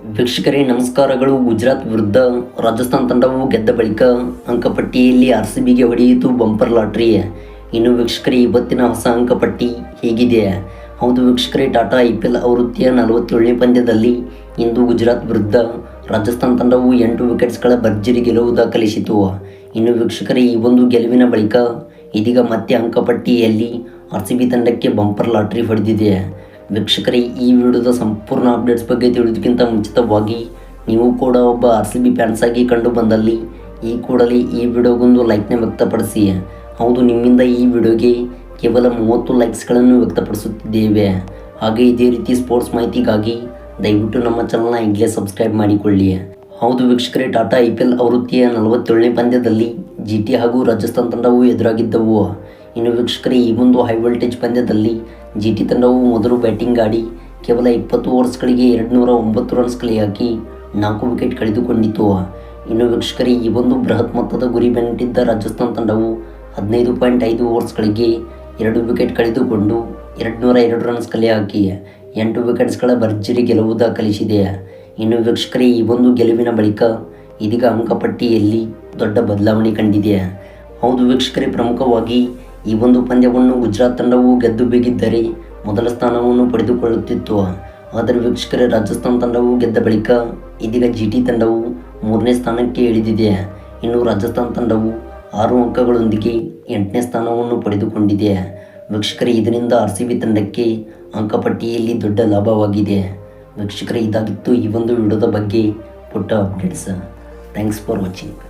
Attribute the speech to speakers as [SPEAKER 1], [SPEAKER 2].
[SPEAKER 1] ವೀಕ್ಷಕರೇ, ನಮಸ್ಕಾರಗಳು. ಗುಜರಾತ್ ವಿರುದ್ಧ ರಾಜಸ್ಥಾನ್ ತಂಡವು ಗೆದ್ದ ಬಳಿಕ ಅಂಕಪಟ್ಟಿಯಲ್ಲಿ ಆರ್ ಸಿ ಬಿಗೆ ಹೊಡೆಯಿತು ಬಂಪರ್ ಲಾಟ್ರಿ. ಇನ್ನು ವೀಕ್ಷಕರೇ, ಇವತ್ತಿನ ಹೊಸ ಅಂಕಪಟ್ಟಿ ಹೇಗಿದೆ? ಹೌದು ವೀಕ್ಷಕರೇ, ಟಾಟಾ ಐ ಪಿ ಎಲ್ ಆವೃತ್ತಿಯ ನಲವತ್ತೇಳನೇ ಪಂದ್ಯದಲ್ಲಿ ಇಂದು ಗುಜರಾತ್ ವಿರುದ್ಧ ರಾಜಸ್ಥಾನ್ ತಂಡವು ಎಂಟು ವಿಕೆಟ್ಸ್ಗಳ ಭರ್ಜರಿ ಗೆಲುವು ದಾಖಲಿಸಿತು. ಇನ್ನು ವೀಕ್ಷಕರೇ, ಈ ಒಂದು ಗೆಲುವಿನ ಬಳಿಕ ಇದೀಗ ಮತ್ತೆ ಅಂಕಪಟ್ಟಿಯಲ್ಲಿ ಆರ್ ಸಿ ಬಿ ತಂಡಕ್ಕೆ ಬಂಪರ್ ಲಾಟ್ರಿ ಹೊಡೆದಿದೆ. ವೀಕ್ಷಕರೇ, ಈ ವಿಡಿಯೋದ ಸಂಪೂರ್ಣ ಅಪ್ಡೇಟ್ಸ್ ಬಗ್ಗೆ ತಿಳಿದಕ್ಕಿಂತ ಮುಂಚಿತವಾಗಿ, ನೀವು ಕೂಡ ಒಬ್ಬ ಆರ್ ಸಿ ಬಿ ಫ್ಯಾನ್ಸ್ ಆಗಿ ಕಂಡು ಬಂದಲ್ಲಿ ಈ ಕೂಡಲೇ ಈ ವಿಡಿಯೋಗೊಂದು ಲೈಕ್ನ ವ್ಯಕ್ತಪಡಿಸಿ. ಹೌದು, ನಿಮ್ಮಿಂದ ಈ ವಿಡಿಯೋಗೆ ಕೇವಲ ಮೂವತ್ತು ಲೈಕ್ಸ್ಗಳನ್ನು ವ್ಯಕ್ತಪಡಿಸುತ್ತಿದ್ದೇವೆ. ಹಾಗೆ ಇದೇ ರೀತಿ ಸ್ಪೋರ್ಟ್ಸ್ ಮಾಹಿತಿಗಾಗಿ ದಯವಿಟ್ಟು ನಮ್ಮ ಚಾನಲ್ನ ಈಗಲೇ ಸಬ್ಸ್ಕ್ರೈಬ್ ಮಾಡಿಕೊಳ್ಳಿ. ಹೌದು ವೀಕ್ಷಕರೇ, ಟಾಟಾ ಐ ಪಿ ಎಲ್ ಆವೃತ್ತಿಯ ನಲವತ್ತೇಳನೇ ಪಂದ್ಯದಲ್ಲಿ ಜಿ ಟಿ ಹಾಗೂ ರಾಜಸ್ಥಾನ್ ತಂಡವು ಎದುರಾಗಿದ್ದವು. ಇನ್ನು ವೀಕ್ಷಕರೇ, ಈ ಒಂದು ಹೈ ವೋಲ್ಟೇಜ್ ಪಂದ್ಯದಲ್ಲಿ ಜಿ ಟಿ ತಂಡವು ಮೊದಲು ಬ್ಯಾಟಿಂಗ್ ಆಡಿ ಕೇವಲ ಇಪ್ಪತ್ತು ಓವರ್ಸ್ಗಳಿಗೆ ಎರಡು ನೂರ ಒಂಬತ್ತು ರನ್ಸ್ ಕಲೆ ಹಾಕಿ ನಾಲ್ಕು ವಿಕೆಟ್ ಕಳೆದುಕೊಂಡಿತು. ಇನ್ನು ವೀಕ್ಷಕರೇ, ಈ ಒಂದು ಬೃಹತ್ ಮೊತ್ತದ ಗುರಿ ಬೆನ್ನಟ್ಟಿದ್ದ ರಾಜಸ್ಥಾನ್ ತಂಡವು ಹದಿನೈದು ಪಾಯಿಂಟ್ ಐದು ಓವರ್ಸ್ಗಳಿಗೆ ಎರಡು ವಿಕೆಟ್ ಕಳೆದುಕೊಂಡು ಎರಡು ನೂರ ಎರಡು ರನ್ಸ್ ಕಲೆ ಹಾಕಿ ಎಂಟು ವಿಕೆಟ್ಸ್ಗಳ ಭರ್ಜರಿ ಗೆಲುವು ದಾಖಲಿಸಿದೆ. ಇನ್ನು ವೀಕ್ಷಕರೇ, ಈ ಒಂದು ಗೆಲುವಿನ ಬಳಿಕ ಇದೀಗ ಅಂಕಪಟ್ಟಿಯಲ್ಲಿ ದೊಡ್ಡ ಬದಲಾವಣೆ ಕಂಡಿದೆ. ಹೌದು ವೀಕ್ಷಕರೇ, ಪ್ರಮುಖವಾಗಿ ಈ ಒಂದು ಪಂದ್ಯವನ್ನು ಗುಜರಾತ್ ತಂಡವು ಗೆದ್ದು ಬೀಗಿದ್ದರೆ ಮೊದಲ ಸ್ಥಾನವನ್ನು ಪಡೆದುಕೊಳ್ಳುತ್ತಿತ್ತು. ಆದರೆ ವೀಕ್ಷಕರ, ರಾಜಸ್ಥಾನ್ ತಂಡವು ಗೆದ್ದ ಬಳಿಕ ಇದೀಗ ಜಿ ಟಿ ತಂಡವು ಮೂರನೇ ಸ್ಥಾನಕ್ಕೆ ಇಳಿದಿದೆ. ಇನ್ನು ರಾಜಸ್ಥಾನ್ ತಂಡವು ಆರು ಅಂಕಗಳೊಂದಿಗೆ ಎಂಟನೇ ಸ್ಥಾನವನ್ನು ಪಡೆದುಕೊಂಡಿದೆ. ವೀಕ್ಷಕರೇ, ಇದರಿಂದ ಆರ್ ಸಿ ಬಿ ತಂಡಕ್ಕೆ ಅಂಕಪಟ್ಟಿಯಲ್ಲಿ ದೊಡ್ಡ ಲಾಭವಾಗಿದೆ. ವೀಕ್ಷಕರೇ, ಇದಾಗಿತ್ತು ಈ ಒಂದು ವಿಡಿಯೋದ ಬಗ್ಗೆ ಪುಟ್ಟ ಅಪ್ಡೇಟ್ಸ್. Thanks for watching.